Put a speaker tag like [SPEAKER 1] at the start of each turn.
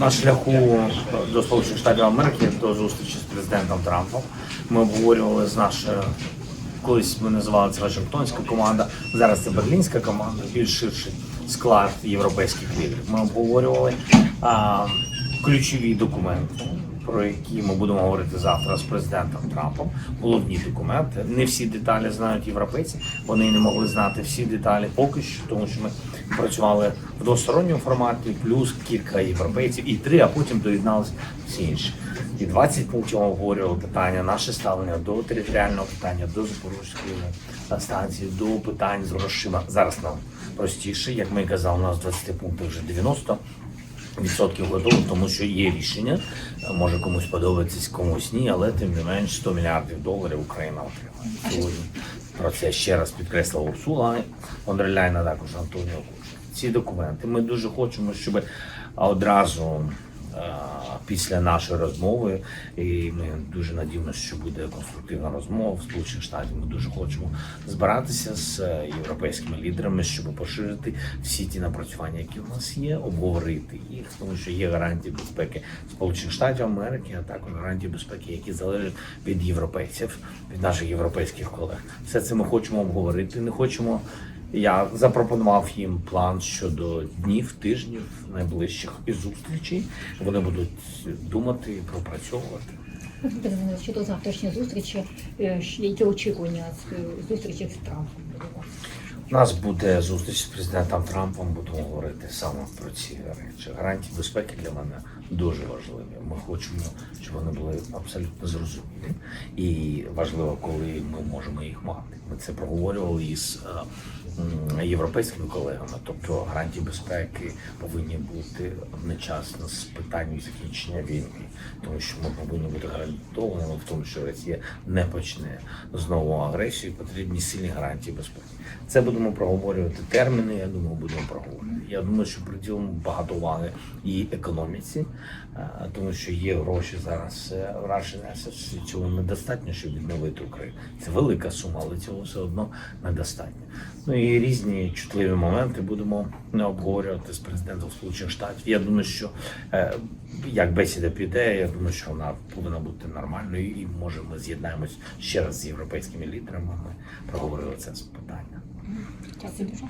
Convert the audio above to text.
[SPEAKER 1] На шляху до Сполучених Штатів Америки до зустрічі з президентом Трампом ми обговорювали з нашою колись ми називали це Вашингтонська команда. Зараз це берлінська команда, більш ширший склад європейських лідерів. Ми обговорювали а, ключові документи, про які ми будемо говорити завтра з президентом Трампом. Головні документи. Не всі деталі знають європейці. Вони не могли знати всі деталі поки що, тому що ми працювали в двосторонньому форматі, плюс кілька європейців і три, а потім доєдналися всі інші. І 20 пунктів обговорювали питання, наше ставлення до територіального питання, до Запорізької станції, до питань з грошима. Зараз нам простіше, як ми казали, у нас 20 пунктів вже 90 відсотків готово, тому що є рішення. Може комусь подобатись, комусь ні, але тим не менш 100 мільярдів доларів Україна отримає сьогодні. Про це ще раз підкреслила Урсула Ондреляйна також Антоніо Куш. Ці документи. Ми дуже хочемо, щоб одразу після нашої розмови, і ми дуже надіємося, що буде конструктивна розмова в Сполучених Штатах. Ми дуже хочемо збиратися з е, європейськими лідерами, щоб поширити всі ті напрацювання, які у нас є, обговорити їх, тому що є гарантії безпеки Сполучених Штатів Америки, а також гарантії безпеки, які залежать від європейців, від наших європейських колег. Все це ми хочемо обговорити. Не хочемо. Я запропонував їм план щодо днів, тижнів найближчих і зустрічей. Вони будуть думати, пропрацьовувати.
[SPEAKER 2] Щодо завтрашньої зустрічі, е, які очікування е, зустрічі Трампом буде
[SPEAKER 1] нас буде зустріч з президентом Трампом. Будемо говорити саме про ці речі. Гарантії безпеки для мене дуже важливі. Ми хочемо, щоб вони були абсолютно зрозумілі. І важливо, коли ми можемо їх мати. Ми це проговорювали із е, європейськими колегами. Тобто гарантії безпеки повинні бути одночасно з питанням закінчення війни, тому що ми повинні бути гарантованими в тому, що Росія не почне знову агресію. Потрібні сильні гарантії безпеки. Це будемо проговорювати терміни. Я думаю, будемо проговорювати. Я думаю, що приділимо багато уваги і економіці, е, тому що є гроші зараз в Russian Assets, і Цього недостатньо, щоб відновити Україну. Це велика сума, але цього все одно недостатньо. Ну і різні чутливі моменти будемо не обговорювати з президентом Сполучених Штатів. Я думаю, що е, як бесіда піде, я думаю, що вона повинна бути нормальною, і може ми з'єднаємось ще раз з європейськими лідерами. Ми проговорили це питання.
[SPEAKER 2] Дякую дуже.